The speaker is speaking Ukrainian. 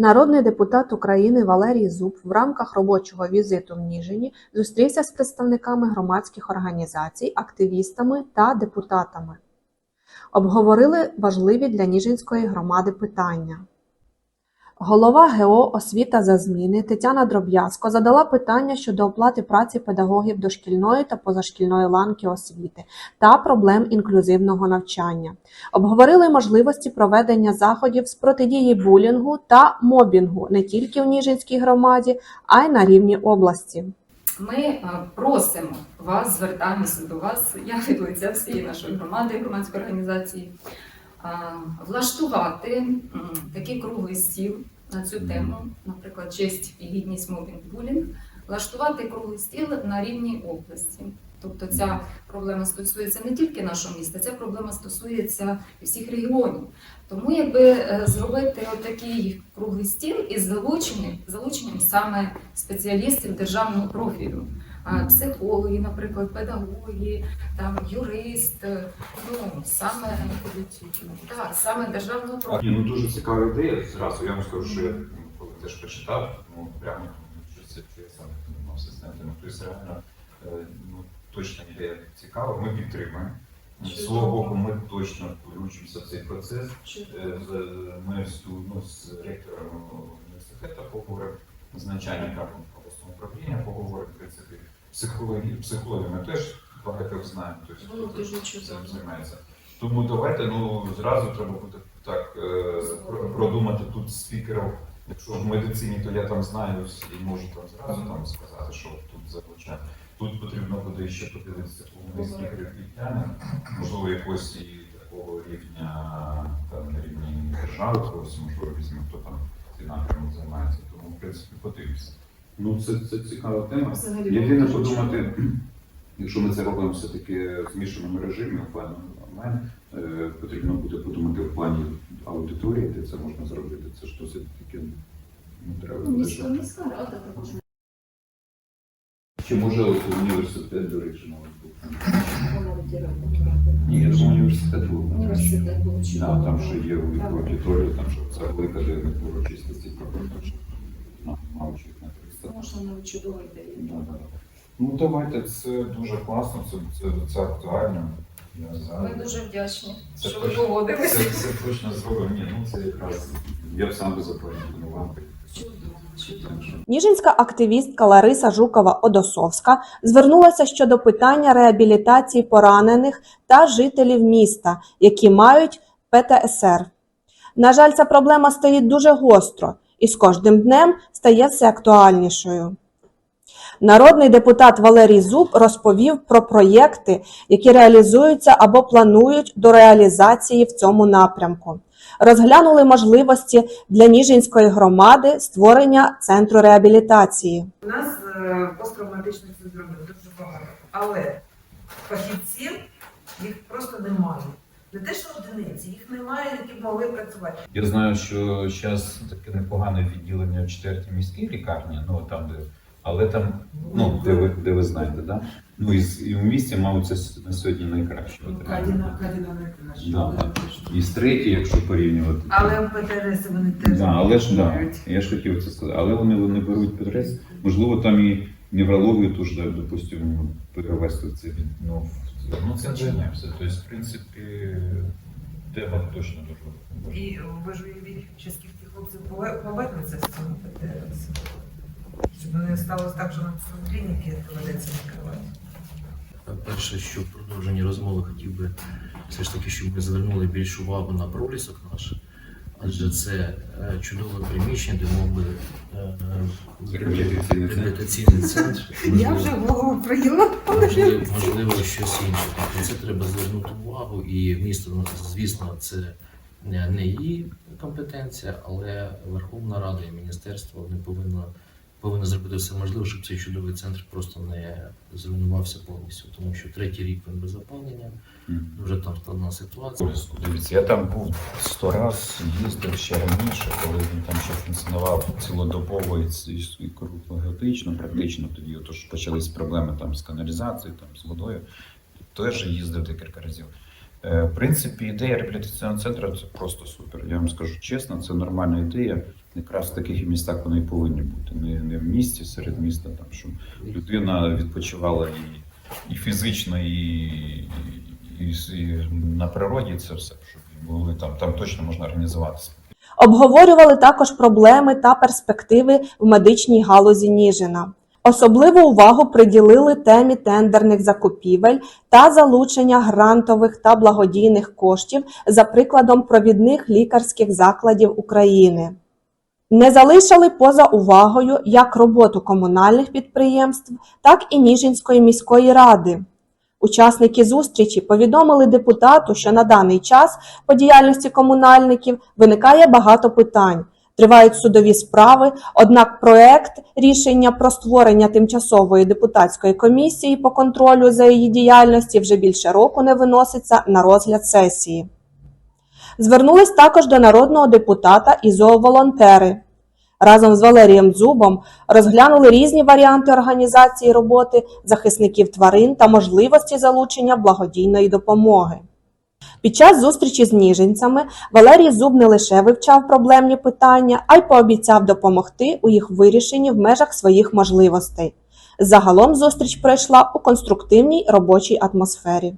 Народний депутат України Валерій Зуб в рамках робочого візиту в Ніжині зустрівся з представниками громадських організацій, активістами та депутатами. Обговорили важливі для Ніжинської громади питання. Голова ГО «Освіта за зміни» Тетяна Дроб'язко задала питання щодо оплати праці педагогів дошкільної та позашкільної ланки освіти та проблем інклюзивного навчання. Обговорили можливості проведення заходів з протидії булінгу та мобінгу не тільки в Ніжинській громаді, а й на рівні області. Ми е, просимо вас, звертаємося до вас, я від лиця всієї нашої громади, громадської організації, влаштувати такий круглий стіл на цю тему, наприклад, честь і гідність мобінг булінг, влаштувати круглий стіл на рівні області. Тобто ця проблема стосується не тільки нашого міста, ця проблема стосується всіх регіонів. Тому якби е, зробити отакий круглий стіл із залученням, залученням саме спеціалістів державного профілю. Психологи, наприклад, педагоги, там юрист, е, ну саме так, саме державного. Ні, ну дуже цікава ідея зразу. Я вам скажу, що я ну, коли теж почитав, ну прямо що це я сам не мав системно. Тобто реально е, ну, точно ідея цікава, ми підтримуємо. З свого боку, ми точно включимося в цей процес. Е, Ми з, ну, з ректором університету поговоримо, з начальником обласного управління поговоримо, в принципі, психологи, психологи ми теж багато знаємо, тобто хто дуже цим чудово. займається. Тому давайте ну зразу треба буде так е, продумати тут спікерів. Якщо в медицині, то я там знаю і можу там зразу там сказати, що тут залучає. Тут потрібно буде ще подивитися, ми спікерів підтягнемо. Можливо, якось і такого рівня там на рівні держави, когось можливо візьмемо, хто там цим напрямом займається. Тому в принципі подивимося. Ну це, це цікава тема. Взагалі Єдине подумати, якщо ми це робимо все-таки в змішаному режимі, офлайн онлайн, е, потрібно буде подумати в плані аудиторії, де це можна зробити. Це ж досить таке ну, треба. Міська, рада також. Чи може університет, до речі, може бути? Ні, я думаю, університет був. Університет був Да, там ще є у аудиторію, там що це велика де не урочистості проходить. Ну, мало чих на 300. Чудово ідея. Да, да, да. Ну давайте, це дуже класно, це, це, це актуально. Я за. Ми дуже вдячні, Це що ви точно- погодилися. Це, це точно зробимо. Ні, ну це якраз я б сам би. Чудово, чудово. Ніжинська активістка Лариса Жукова-Одосовська звернулася щодо питання реабілітації поранених та жителів міста, які мають ПТСР. На жаль, ця проблема стоїть дуже гостро і з кожним днем стає все актуальнішою. Народний депутат Валерій Зуб розповів про проєкти, які реалізуються або планують до реалізації в цьому напрямку. Розглянули можливості для Ніжинської громади створення центру реабілітації. У нас е, посттравматичних синдромів дуже багато, але фахівців їх просто немає. Не те, що одиниці, їх немає, які б могли працювати. Я знаю, що зараз таке непогане відділення в четвертій міській лікарні, ну там де. Але там, ну, де ви, де ви знаєте, да? Ну і, з- і в місті, мабуть, це с- на сьогодні найкраще. Реально. Кадіна, Кадіна найкраще. Да, да. І з третій, якщо порівнювати. Але в ПТРС вони теж Да, але ж да, я ж хотів це сказати. Але вони, вони беруть підрез. Можливо, там і неврологію теж, да, допустимо, перевести в ну, в. Ну, це займаємося. Тобто, в принципі, тема точно дуже. І ви ж уявіть, що скільки хлопців пове- повернеться з цього ПТРС. Щоб не сталося так, що нам всі клініки доведеться відкривати. Перше, що в продовженні розмови хотів би все ж таки, щоб ми звернули більшу увагу на пролісок наш, адже це е, чудове приміщення, де мов би е, е, Реабілітаційний центр. Я вже голову приїла. можливо, можливо щось інше. На це треба звернути увагу, і місто, ну, звісно, це не не її компетенція, але Верховна Рада і міністерство не повинно повинно зробити все можливе, щоб цей чудовий центр просто не зруйнувався повністю, тому що третій рік він без опалення, вже там складна ситуація. Дивіться, я там був сто раз, їздив ще раніше, коли він там ще функціонував цілодобово і круглогодично, практично тоді отож почались проблеми там з каналізацією, там з водою. Теж їздив декілька разів. Е, В принципі, ідея реабілітаційного центру це просто супер. Я вам скажу чесно, це нормальна ідея. Якраз в таких містах вони і повинні бути. Не, не в місті, серед міста, там, щоб людина відпочивала і, і фізично, і, і, і на природі це все, щоб були там, там точно можна організуватися. Обговорювали також проблеми та перспективи в медичній галузі Ніжина. Особливу увагу приділили темі тендерних закупівель та залучення грантових та благодійних коштів за прикладом провідних лікарських закладів України. Не залишили поза увагою як роботу комунальних підприємств, так і Ніжинської міської ради. Учасники зустрічі повідомили депутату, що на даний час по діяльності комунальників виникає багато питань. Тривають судові справи, однак проект рішення про створення тимчасової депутатської комісії по контролю за її діяльності вже більше року не виноситься на розгляд сесії. Звернулись також до народного депутата і зооволонтери. Разом з Валерієм Дзубом розглянули різні варіанти організації роботи захисників тварин та можливості залучення благодійної допомоги. Під час зустрічі з ніжинцями Валерій Зуб не лише вивчав проблемні питання, а й пообіцяв допомогти у їх вирішенні в межах своїх можливостей. Загалом зустріч пройшла у конструктивній робочій атмосфері.